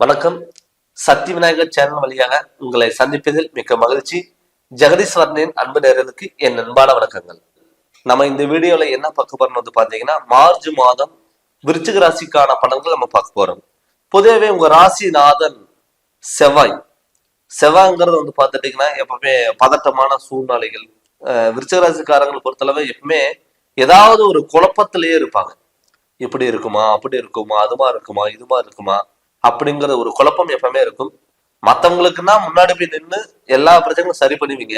வணக்கம். சக்தி விநாயகர் சேனல் வழியாக உங்களை சந்திப்பதில் மிக்க மகிழ்ச்சி. ஜெகதீஸ்வரனின் அன்பு நேரலுக்கு என் அன்பான வணக்கங்கள். நம்ம இந்த வீடியோல என்ன பார்க்க போறோம் வந்து பாத்தீங்கன்னா மார்ச் மாதம் விருச்சிக ராசிக்கான பலன்கள் நம்ம பார்க்க போறோம். பொதுவாகவே உங்க ராசிநாதன் செவ்வாய். செவ்வாய்ங்கிறது வந்து பார்த்துட்டீங்கன்னா எப்பவுமே பதட்டமான சூழ்நிலைகள். அஹ் விருச்சிக ராசிக்காரங்களை பொறுத்தளவு எப்பவுமே ஏதாவது ஒரு குழப்பத்திலேயே இருப்பாங்க. இப்படி இருக்குமா அப்படி இருக்குமா அதுமா இருக்குமா இதுமா இருக்குமா அப்படிங்கிற ஒரு குழப்பம் எப்பவுமே இருக்கும். மத்தவங்களுக்குன்னா முன்னாடி போய் நின்று எல்லா பிரச்சனைகளும் சரி பண்ணுவீங்க.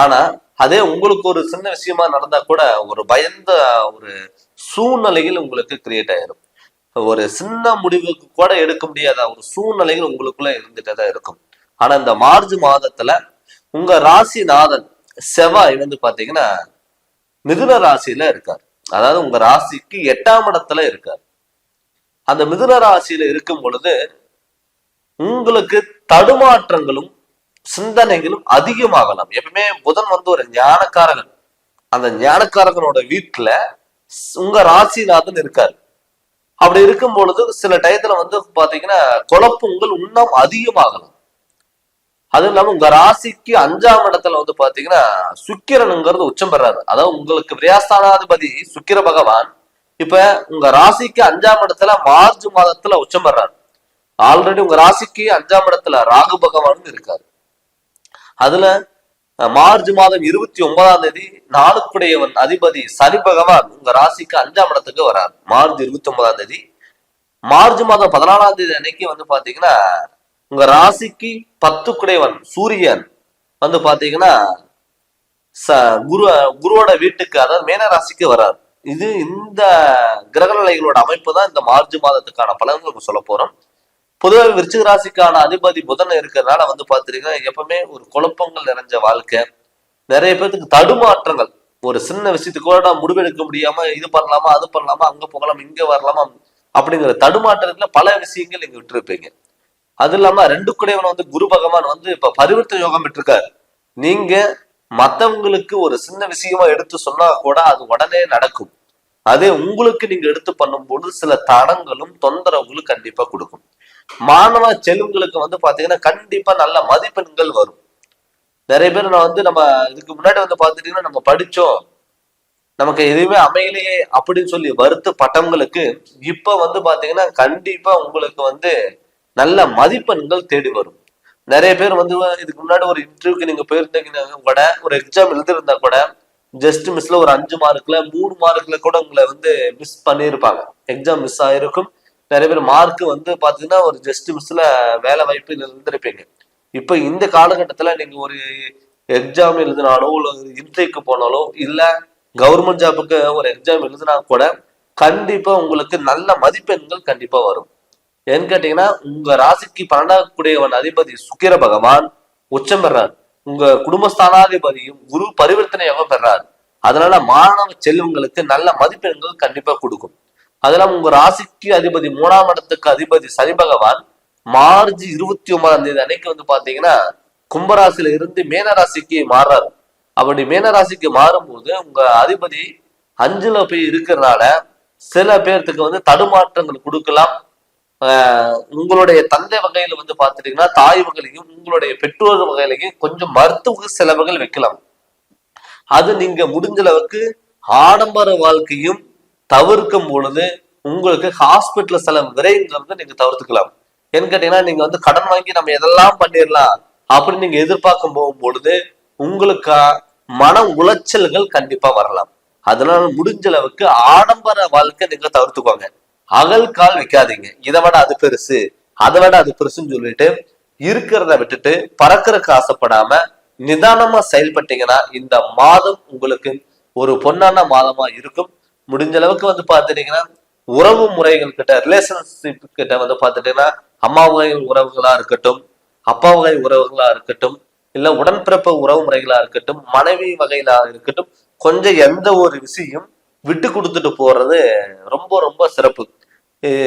ஆனா அதே உங்களுக்கு ஒரு சின்ன விஷயமா நடந்தா கூட ஒரு பயந்த ஒரு சூழ்நிலைகள் உங்களுக்கு கிரியேட் ஆயிரும். ஒரு சின்ன முடிவுக்கு கூட எடுக்க முடியாத ஒரு சூழ்நிலைகள் உங்களுக்குள்ள இருந்துட்டே தான் இருக்கும். ஆனா இந்த மார்ச் மாதத்துல உங்க ராசிநாதன் செவ்வாய் வந்து பாத்தீங்கன்னா மிதுன ராசியில இருக்கார். அதாவது உங்க ராசிக்கு எட்டாம் இடத்துல இருக்கார். அந்த மிதுன ராசியில இருக்கும் பொழுது உங்களுக்கு தடுமாற்றங்களும் சிந்தனைகளும் அதிகமாகலாம். எப்பவுமே புதன் வந்து ஒரு ஞானக்காரகன். அந்த ஞானக்காரகனோட வீட்டுல உங்க ராசிநாதன் இருக்காரு. அப்படி இருக்கும் பொழுது சில டயத்துல வந்து பாத்தீங்கன்னா குழப்பங்கள் இன்னும் அதிகமாகலாம். அதுவும் இல்லாம உங்க ராசிக்கு அஞ்சாம் இடத்துல வந்து பாத்தீங்கன்னா சுக்கிரனுங்கிறது உச்சம் பெறாரு. அதாவது உங்களுக்கு விரியாஸ்தானாதிபதி சுக்கிர பகவான் இப்ப உங்க ராசிக்கு அஞ்சாம் இடத்துல மார்ச் மாதத்துல உச்சம் பெறாரு ஆல்ரெடி உங்க ராசிக்கு அஞ்சாம் இடத்துல ராகு பகவான் இருக்காரு. அதுல மார்ச் மாதம் இருபத்தி ஒன்பதாம் தேதி நாளுக்குடையவன் அதிபதி சனி பகவான் உங்க ராசிக்கு அஞ்சாம் இடத்துக்கு வரார் மார்ச் இருபத்தி ஒன்பதாம் தேதி. மார்ச் மாதம் பதினாலாம் தேதி அன்னைக்கு வந்து பாத்தீங்கன்னா உங்க ராசிக்கு பத்துக்குடையவன் சூரியன் வந்து பாத்தீங்கன்னா ச குரு குருவோட வீட்டுக்கு அதாவது மேன ராசிக்கு வராரு இது இந்த கிரக நிலைகளோட அமைப்பு தான் இந்த மார்ச் மாதத்துக்கான பலன்கள் சொல்ல போறோம். பொதுவாக விருச்சிக ராசிக்கான அதிபதி புதன் இருக்கிறதுனால வந்து பாத்தீங்கன்னா எப்பவுமே ஒரு குழப்பங்கள் நிறைஞ்ச வாழ்க்கை. நிறைய பேர்த்துக்கு தடுமாற்றங்கள். ஒரு சின்ன விஷயத்துக்கு கூட முடிவெடுக்க முடியாம இது பண்ணலாமா அது பண்ணலாமா அங்க போகலாம் இங்க வரலாமா அப்படிங்கிற தடுமாற்றத்துல பல விஷயங்கள் நீங்க விட்டுருப்பீங்க. அது இல்லாம ரெண்டு குடையவன் வந்து குரு பகவான் வந்து இப்ப பரிவர்த்தனை யோகம் விட்டுருக்காரு. நீங்க மத்தவங்களுக்கு ஒரு சின்ன விஷயமா எடுத்து சொன்னா கூட அது உடனே நடக்கும். அதே உங்களுக்கு நீங்க எடுத்து பண்ணும்போது சில தடங்களும் தொந்தரவுகளும் கண்டிப்பா கொடுக்கும். மாணவ செல்வங்களுக்கு வந்து பாத்தீங்கன்னா கண்டிப்பா நல்ல மதிப்பெண்கள் வரும். நிறைய பேர் நான் வந்து நம்ம இதுக்கு முன்னாடி வந்து பாத்துட்டீங்கன்னா நம்ம படிச்சோம். நமக்கு எதுவுமே அமையலையே அப்படின்னு சொல்லி வருத்த பட்டவங்களுக்கு இப்ப வந்து பாத்தீங்கன்னா கண்டிப்பா உங்களுக்கு வந்து நல்ல மதிப்பெண்கள் தேடி வரும். நிறைய பேர் வந்து இதுக்கு முன்னாடி ஒரு இன்டர்வியூக்கு நீங்க போயிருந்தீங்கன்னா கூட ஒரு எக்ஸாம் எழுதிருந்தா கூட ஜஸ்ட் மிஸ்ல ஒரு அஞ்சு மார்க்ல மூணு மார்க்ல கூட உங்களை வந்து மிஸ் பண்ணியிருப்பாங்க. எக்ஸாம் மிஸ் ஆயிருக்கும். நிறைய பேர் மார்க் வந்து பாத்தீங்கன்னா ஒரு ஜஸ்ட் மிஸ்ல வேலை வாய்ப்பு இருந்திருப்பீங்க. இப்ப இந்த காலகட்டத்துல நீங்க ஒரு எக்ஸாம் எழுதினாலோ இல்ல இன்டர்வியூக்கு போனாலோ இல்ல கவர்மெண்ட் ஜாபுக்கு ஒரு எக்ஸாம் எழுதினா கூட கண்டிப்பா உங்களுக்கு நல்ல மதிப்பெண்கள் கண்டிப்பா வரும். ஏன்னு கேட்டீங்கன்னா உங்க ராசிக்கு பன்னெண்டாக்குடையவன் அதிபதி சுக்கிர பகவான் உச்சம் பெறார். உங்க குடும்பஸ்தானாதிபதியும் குரு பரிவர்த்தனை யோகம் பெறார். அதனால மாணவ செல்வங்களுக்கு நல்ல மதிப்பெண்கள் கண்டிப்பா கொடுக்கும். அதெல்லாம் உங்க ராசிக்கு அதிபதி மூணாம் இடத்துக்கு அதிபதி சனி பகவான் மார்ச் இருபத்தி ஒன்பதாம் தேதி அன்னைக்கு வந்து பாத்தீங்கன்னா கும்பராசியில இருந்து மீன ராசிக்கு மாறுறாரு அப்படி மீன ராசிக்கு மாறும்போது உங்க அதிபதி அஞ்சுல போய் இருக்கிறதுனால சில பேர்த்துக்கு வந்து தடுமாற்றங்கள் கொடுக்கலாம். உங்களுடைய தந்தை வகையில வந்து பாத்துட்டீங்கன்னா தாய் வகையிலையும் உங்களுடைய பெற்றோர் வகையிலையும் கொஞ்சம் மருத்துவ செலவுகள் வைக்கலாம். அது நீங்க முடிஞ்ச அளவுக்கு ஆடம்பர வாழ்க்கையும் தவிர்க்கும் பொழுது உங்களுக்கு ஹாஸ்பிட்டல் செலவு விரைங்கிறது நீங்க தவிர்த்துக்கலாம். ஏன்னு கேட்டீங்கன்னா நீங்க வந்து கடன் வாங்கி நம்ம எதெல்லாம் பண்ணிடலாம் அப்படின்னு நீங்க எதிர்பார்க்கும் போகும் பொழுது உங்களுக்கு மன உளைச்சல்கள் கண்டிப்பா வரலாம். அதனால முடிஞ்ச அளவுக்கு ஆடம்பர வாழ்க்கை நீங்க தவிர்த்துக்கோங்க. அகல் கால் வைக்காதீங்க. இதை விட அது பெருசு அதை விட அது பெருசுன்னு சொல்லிட்டு இருக்கிறத விட்டுட்டு பறக்கறதுக்கு ஆசைப்படாம நிதானமா செயல்பட்டீங்கன்னா இந்த மாதம் உங்களுக்கு ஒரு பொன்னான மாதமா இருக்கும். முடிஞ்ச அளவுக்கு வந்து பாத்துட்டீங்கன்னா உறவு முறைகள் கிட்ட ரிலேஷன்ஷிப் கிட்ட வந்து பாத்துட்டீங்கன்னா அம்மா வகை உறவுகளா இருக்கட்டும் அப்பா வகை உறவுகளா இருக்கட்டும் இல்ல உடன்பிறப்பு உறவு முறைகளா இருக்கட்டும் மனைவி வகையிலா இருக்கட்டும் கொஞ்சம் எந்த ஒரு விஷயம் விட்டு கொடுத்துட்டு போறது ரொம்ப ரொம்ப சிறப்பு.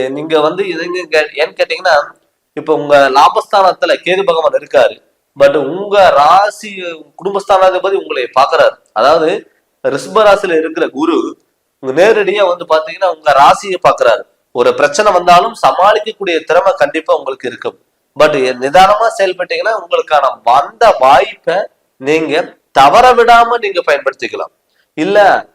நீங்க வந்து இதுங்க கே- ஏன்னு கேட்டீங்கன்னா இப்ப உங்க லாபஸ்தானத்துல கேது பகவான் இருக்காரு. பட் உங்க ராசி குடும்பஸ்தானாதிபதி உங்களை பாக்குறாரு. அதாவது ரிஷ்ப ராசியில இருக்கிற குரு நேரடியா வந்து பாத்தீங்கன்னா உங்க ராசியை பாக்குறாரு. ஒரு பிரச்சனை வந்தாலும் சமாளிக்கக்கூடிய திறமை கண்டிப்பா உங்களுக்கு இருக்கும். பட் நிதானமா செயல்பட்டீங்கன்னா உங்களுக்கான வந்த வாய்ப்பை நீங்க தவற விடாம நீங்க பயன்படுத்திக்கலாம். இல்ல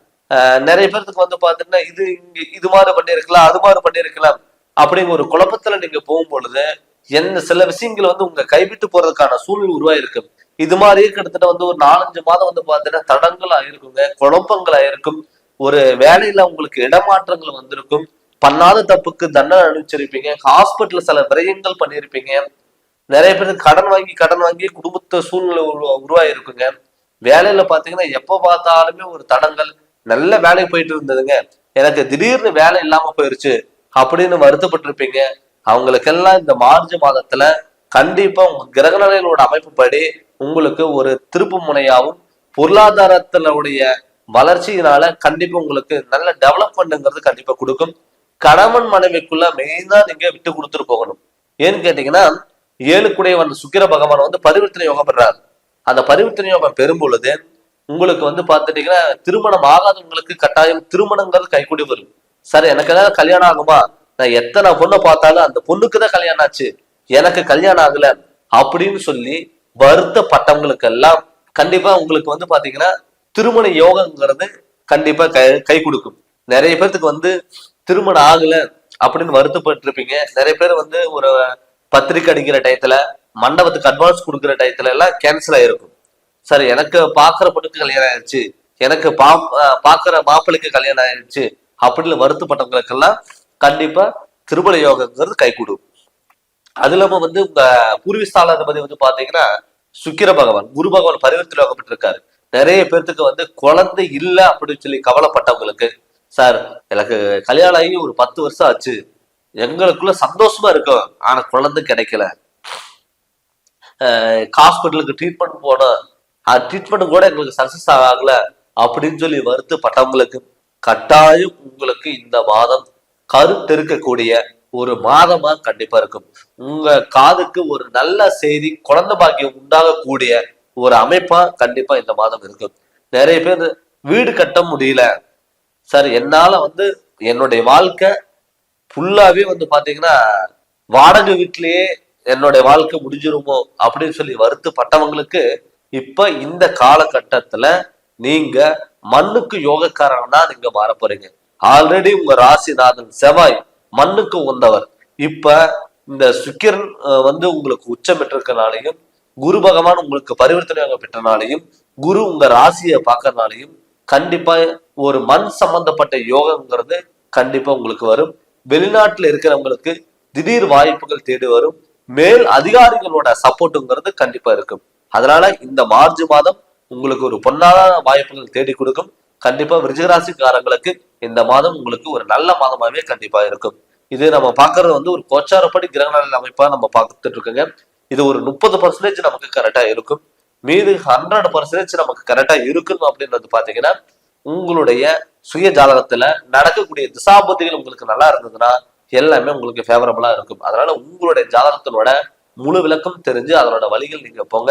நிறைய பேர்த்துக்கு வந்து பாத்தீங்கன்னா இது இங்க இது மாதிரி பண்ணிருக்கலாம் அது மாதிரி பண்ணிருக்கலாம் அப்படிங்கிற ஒரு குழப்பத்துல நீங்க போகும் பொழுது என்ன சில விஷயங்கள் வந்து உங்க கைவிட்டு போறதுக்கான சூழ்நிலை உருவாயிருக்கு. இது மாதிரியே கிட்டத்தட்ட வந்து ஒரு நாலஞ்சு மாதம் வந்து பாத்தீங்கன்னா தடங்கள் ஆயிருக்குங்க குழப்பங்கள் ஆயிருக்கும் ஒரு வேலையில உங்களுக்கு இடமாற்றங்கள் வந்திருக்கும். பண்ணாத தப்புக்கு தண்டனை அனுப்பிச்சிருப்பீங்க ஹாஸ்பிட்டல் சில விரயங்கள் பண்ணியிருப்பீங்க நிறைய பேர் கடன் வாங்கி கடன் வாங்கி குடும்பத்த சூழ்நிலை உருவா உருவாயிருக்குங்க. வேலையில பாத்தீங்கன்னா எப்ப பார்த்தாலுமே ஒரு தடங்கள் நல்ல வேலை போயிட்டு இருந்ததுங்க. எனக்கு திடீர்னு வேலை இல்லாம போயிருச்சு. அப்படின்னு வருத்தப்பட்டிருப்பீங்க. அவங்களுக்கெல்லாம் இந்த மார்ச் மாதத்துல கண்டிப்பா உங்க கிரக நிலையங்களோட அமைப்பு அமைப்புப்படி உங்களுக்கு ஒரு திருப்பு முனையாவும் பொருளாதாரத்தினுடைய வளர்ச்சியினால கண்டிப்பா உங்களுக்கு நல்ல டெவலப்மெண்ட்ங்கிறது கண்டிப்பா கொடுக்கும். கணவன் மனைவிக்குள்ள மெயினா நீங்க விட்டு கொடுத்துட்டு போகணும். ஏன்னு கேட்டீங்கன்னா ஏழுக்குடையவன் சுக்கிர பகவான் வந்து பரிவர்த்தனை யோகம் பெறாரு. அந்த பரிவர்த்தனை யோகம் பெறும் பொழுது உங்களுக்கு வந்து பாத்துட்டீங்கன்னா திருமணம் ஆகாதவங்களுக்கு கட்டாயம் திருமணங்கிறது கைகூடி வரும் சார் எனக்கு ஏதாவது கல்யாணம் ஆகுமா? நான் எத்தனை பொண்ணை பார்த்தாலும் அந்த பொண்ணுக்கு தான் கல்யாணம் ஆச்சு. எனக்கு கல்யாணம் ஆகல அப்படின்னு சொல்லி வருத்தப்பட்டவங்களுக்கு எல்லாம் கண்டிப்பா உங்களுக்கு வந்து பாத்தீங்கன்னா திருமண யோகங்கிறது கண்டிப்பா கை கை கொடுக்கும். நிறைய பேர்த்துக்கு வந்து திருமணம் ஆகல அப்படின்னு வருத்தப்பட்டு இருப்பீங்க நிறைய பேர் வந்து ஒரு பத்திரிக்கை அடிக்கிற டயத்துல மண்டபத்துக்கு அட்வான்ஸ் கொடுக்குற டயத்துல எல்லாம் கேன்சல் ஆயிருக்கும். சார் எனக்கு பாக்குற பொண்ணுக்கு கல்யாணம் ஆயிடுச்சு எனக்கு பா பாக்குற மாப்பிள்ளைக்கு கல்யாணம் ஆயிடுச்சு அப்படின்னு வருத்தப்பட்டவங்களுக்கெல்லாம் கண்டிப்பா திருமண யோகங்கிறது கை கூடும் அது இல்லாம வந்து உங்க பூர்வீஸ்தாலாதிபதி வந்து பாத்தீங்கன்னா சுக்கிர பகவான் குரு பகவான் பரிவர்த்தனை யோகப்பட்டிருக்காரு நிறைய பேர்த்துக்கு வந்து குழந்தை இல்லை அப்படின்னு சொல்லி கவலைப்பட்டவங்களுக்கு சார் எனக்கு கல்யாணம் ஆகி ஒரு பத்து வருஷம் ஆச்சு. எங்களுக்குள்ள சந்தோஷமா இருக்கும். ஆனா குழந்தை கிடைக்கல. ஹாஸ்பிட்டலுக்கு ட்ரீட்மெண்ட் போனோம். அது ட்ரீட்மெண்ட் கூட எங்களுக்கு சக்சஸ் ஆகல அப்படின்னு சொல்லி வருத்தப்பட்டவங்களுக்கு கட்டாயம் உங்களுக்கு இந்த மாதம் கருத்தெருக்கக்கூடிய ஒரு மாதமா கண்டிப்பா இருக்கும். உங்க காதுக்கு ஒரு நல்ல செய்தி குழந்தை பாக்கியம் உண்டாகக்கூடிய ஒரு அமைப்பா கண்டிப்பா இந்த மாதம் இருக்கும். நிறைய பேர் வீடு கட்ட முடியல. சார் என்னால வந்து என்னுடைய வாழ்க்கை ஃபுல்லாவே வந்து பாத்தீங்கன்னா வாடகை வீட்லயே என்னுடைய வாழ்க்கை முடிஞ்சிருமோ அப்படின்னு சொல்லி வருத்தப்பட்டவங்களுக்கு இப்ப இந்த காலகட்டத்துல நீங்க மண்ணுக்கு யோகக்காரனா நீங்க மாற போறீங்க. ஆல்ரெடி உங்க ராசிநாதன் செவ்வாய் மண்ணுக்கு உந்தவர். இப்ப இந்த சுக்கிரன் வந்து உங்களுக்கு உச்சம் பெற்றிருக்கனாலையும் குரு பகவான் உங்களுக்கு பரிவர்த்தனை பெற்றனாலையும் குரு உங்க ராசியை பார்க்கறனாலையும் கண்டிப்பா ஒரு மண் சம்பந்தப்பட்ட யோகங்கிறது கண்டிப்பா உங்களுக்கு வரும். வெளிநாட்டுல இருக்கிறவங்களுக்கு திடீர் வாய்ப்புகள் தேடி வரும். மேல் அதிகாரிகளோட சப்போர்ட்டுங்கிறது கண்டிப்பா இருக்கும். அதனால இந்த மார்ச் மாதம் உங்களுக்கு ஒரு பொன்னான வாய்ப்புகள் தேடி கொடுக்கும். கண்டிப்பா விருஜகராசிக்காரங்களுக்கு இந்த மாதம் உங்களுக்கு ஒரு நல்ல மாதமாவே கண்டிப்பா இருக்கும். இது நம்ம பாக்குறது வந்து ஒரு கோச்சாரப்படி கிரகண அமைப்பா நம்ம பார்த்துட்டு இருக்கோங்க. இது ஒரு முப்பது பர்சன்டேஜ் நமக்கு கரெக்டா இருக்கும். மீது ஹண்ட்ரட் பர்சன்டேஜ் நமக்கு கரெக்டா இருக்கணும் அப்படின்றது பாத்தீங்கன்னா உங்களுடைய சுய ஜாதகத்துல நடக்கக்கூடிய திசாபத்திகள் உங்களுக்கு நல்லா இருந்ததுன்னா எல்லாமே உங்களுக்கு ஃபேவரபிளா இருக்கும். அதனால உங்களுடைய ஜாதகத்தினோட முழு விளக்கம் தெரிஞ்சு அதனோட வழிகள் நீங்க போங்க.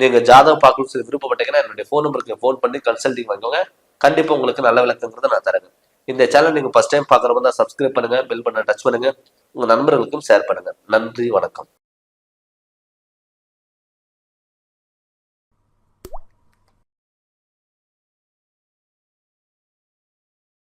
நீங்க ஜாதகம் பார்க்கணும்னு சொல்லி விருப்பப்பட்டீங்கன்னா என்னுடைய ஃபோன் நம்பருக்கு ஃபோன் பண்ணி கன்சல்டிங் வாங்கிக்கோங்க. கண்டிப்பா உங்களுக்கு நல்ல விளக்கங்கிறத நான் தரேன் இந்த சேனல் நீங்க ஃபர்ஸ்ட் டைம் பார்க்குறவங்க தான் சப்ஸ்கிரைப் பண்ணுங்க பில் பண்ண டச் பண்ணுங்க. உங்க நண்பர்களுக்கும் ஷேர் பண்ணுங்க. நன்றி வணக்கம்.